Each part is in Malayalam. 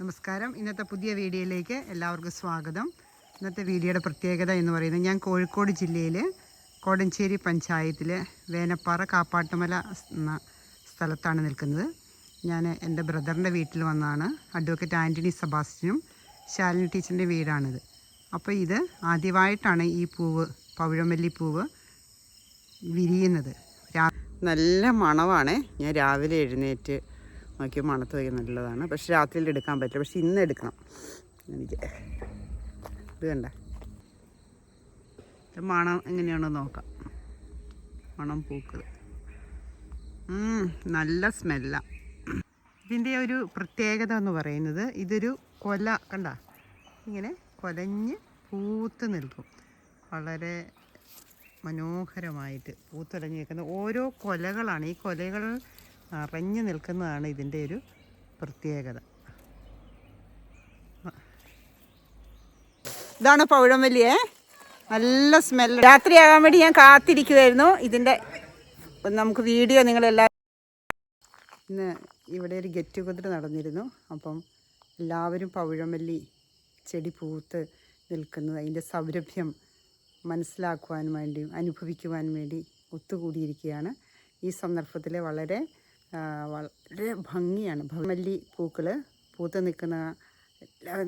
നമസ്കാരം. ഇന്നത്തെ പുതിയ വീഡിയോയിലേക്ക് എല്ലാവർക്കും സ്വാഗതം. ഇന്നത്തെ വീഡിയോയുടെ പ്രത്യേകത എന്ന് പറയുന്നത് ഞാൻ കോഴിക്കോട് ജില്ലയിൽ കോടഞ്ചേരി പഞ്ചായത്തിൽ വേനപ്പാറ കാപ്പാട്ടുമല എന്ന സ്ഥലത്താണ് നിൽക്കുന്നത്. ഞാൻ എന്റെ ബ്രദറിന്റെ വീട്ടിൽ വന്നാണ്. അഡ്വക്കേറ്റ് ആന്റണി സെബാസ്റ്റ്യനും ശാലിനി ടീച്ചറിന്റെ വീടാണിത്. അപ്പോൾ ഇത് ആദ്യമായിട്ടാണ് ഈ പൂവ് പവിഴമല്ലി പൂവ് വിരിയുന്നത്. നല്ല മണമാണ് ഞാൻ രാവിലെ എഴുന്നേറ്റ് നോക്കി മണത്ത് പോയി നല്ലതാണ്. പക്ഷെ രാത്രിയിൽ എടുക്കാൻ പറ്റില്ല. പക്ഷെ ഇന്ന് എടുക്കണം. എനിക്ക് ഇത് കണ്ട. മണം എങ്ങനെയാണോ നോക്കാം. മണം പൂക്കൾ നല്ല സ്മെല്ല. ഇതിന്റെ ഒരു പ്രത്യേകത എന്ന് പറയുന്നത് ഇതൊരു കൊല കണ്ട? ഇങ്ങനെ കൊലഞ്ഞ് പൂത്ത് നിൽക്കും. വളരെ മനോഹരമായിട്ട് പൂത്തുലഞ്ഞ് നിൽക്കുന്ന ഓരോ കൊലകളാണ്. ഈ കൊലകൾ അറിഞ്ഞു നിൽക്കുന്നതാണ് ഇതിന്റെ ഒരു പ്രത്യേകത. ഇതാണ് പൗഴമല്ലിയേ? നല്ല സ്മെല്ല് രാത്രിയാകാൻ വേണ്ടി ഞാൻ കാത്തിരിക്കുമായിരുന്നു ഇതിന്റെ നമുക്ക് വീഡിയോ നിങ്ങളെല്ലാവരും ഇന്ന് ഇവിടെ ഒരു ഗെറ്റ് ടുഗദർ നടന്നിരുന്നു. അപ്പം എല്ലാവരും പൗഴമല്ലി ചെടി പൂത്ത് നിൽക്കുന്നത് അതിന്റെ സൗരഭ്യം മനസ്സിലാക്കുവാൻ വേണ്ടിയും അനുഭവിക്കുവാൻ വേണ്ടി ഒത്തുകൂടിയിരിക്കുകയാണ്. ഈ സന്ദർഭത്തിൽ വളരെ വളരെ ഭംഗിയാണ്. ഭമല്ലി പൂക്കൾ പൂത്ത് നിൽക്കുന്ന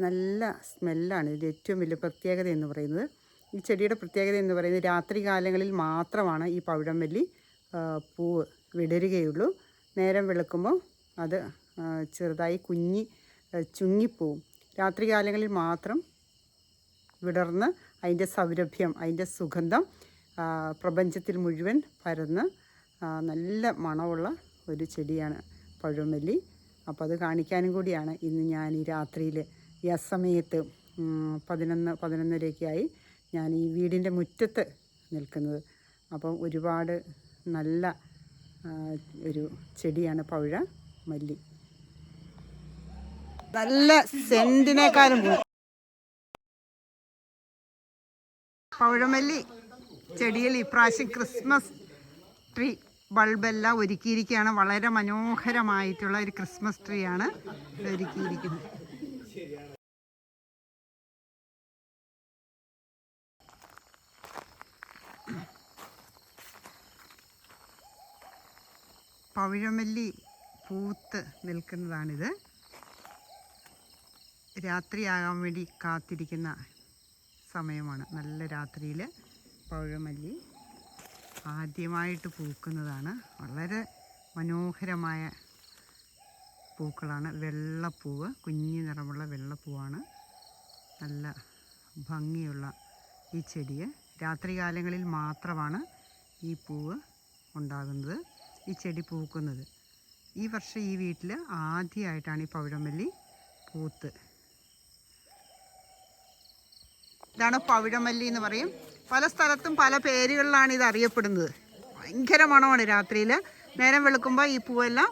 നല്ല സ്മെല്ലാണ്. ഇതിന്റെ ഏറ്റവും വലിയ പ്രത്യേകത എന്ന് പറയുന്നത്. ഈ ചെടിയുടെ പ്രത്യേകത എന്ന് പറയുന്നത് രാത്രി കാലങ്ങളിൽ മാത്രമാണ് ഈ പവിഴമല്ലി പൂവ് വിടരുകയുള്ളൂ. നേരം വെളുക്കുമ്പോൾ അത് ചെറുതായി കുഞ്ഞി ചുങ്ങിപ്പോവും. രാത്രി കാലങ്ങളിൽ മാത്രം വിടർന്ന് അതിന്റെ സൗരഭ്യം അതിന്റെ സുഗന്ധം പ്രപഞ്ചത്തിൽ മുഴുവൻ പരന്ന് നല്ല മണമുള്ള ഒരു ചെടിയാണ് പഴമല്ലി. അപ്പോൾ അത് കാണിക്കാനും കൂടിയാണ്. ഇന്ന് ഞാൻ ഈ രാത്രിയിൽ ഈ അസമയത്ത് പതിനൊന്ന് പതിനൊന്നരയൊക്കെയായി ഞാൻ ഈ വീടിന്റെ മുറ്റത്ത് നിൽക്കുന്നത്. അപ്പം ഒരുപാട് നല്ല ഒരു ചെടിയാണ് പഴ മല്ലി നല്ല സെന്റിനേക്കാളും പൂ പൗഴമല്ലി ചെടിയിൽ ഇപ്രാവശ്യം ക്രിസ്മസ് ട്രീ ബൾബെല്ലാം ഒരുക്കിയിരിക്കുകയാണ്. വളരെ മനോഹരമായിട്ടുള്ള ഒരു ക്രിസ്മസ് ട്രീ ആണ് ഒരുക്കിയിരിക്കുന്നത്. പവിഴമല്ലി പൂത്ത് നിൽക്കുന്നതാണിത്. രാത്രിയാകാൻ വേണ്ടി കാത്തിരിക്കുന്ന സമയമാണ്. നല്ല രാത്രിയിൽ പഴമല്ലി ആദ്യമായിട്ട് പൂക്കുന്നതാണ്. വളരെ മനോഹരമായ പൂക്കളാണ്. വെള്ളപ്പൂവ് കുഞ്ഞു നിറമുള്ള വെള്ളപ്പൂവാണ്. നല്ല ഭംഗിയുള്ള ഈ ചെടിയെ. രാത്രികാലങ്ങളിൽ മാത്രമാണ് ഈ പൂവ് ഉണ്ടാകുന്നത് ഈ ചെടി പൂക്കുന്നത്. ഈ വർഷം ഈ വീട്ടിൽ ആദ്യമായിട്ടാണ് ഈ പവിഴമല്ലി പൂത്ത്. ഇതാണ് പവിഴമല്ലി എന്ന് പറയും. പല സ്ഥലത്തും പല പേരുകളിലാണ് ഇത് അറിയപ്പെടുന്നത്. ഭയങ്കര മണമാണ് രാത്രിയിൽ നേരം വെളുക്കുമ്പോൾ ഈ പൂവെല്ലാം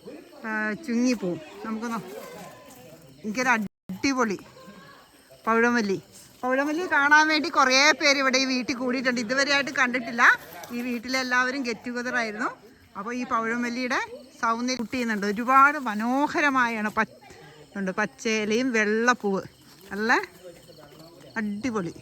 ചുങ്ങിപ്പോവും. നമുക്ക് ഭയങ്കര അടിപൊളി പൗഴമല്ലി. പൗഴമല്ലി കാണാൻ വേണ്ടി കുറേ പേര് ഇവിടെ ഈ വീട്ടിൽ കൂടിയിട്ടുണ്ട്. ഇതുവരെയായിട്ട് കണ്ടിട്ടില്ല. ഈ വീട്ടിലെല്ലാവരും ഗെറ്റ് ടുഗദർ ആയിരുന്നു. അപ്പോൾ ഈ പൗഴമല്ലിയുടെ സൗന്ദര്യം കുട്ടി ചെയ്യുന്നുണ്ട്. ഒരുപാട് മനോഹരമായാണ് പച്ച ഉണ്ട് പച്ചയിലയും വെള്ളപ്പൂവ്. നല്ല അടിപൊളി.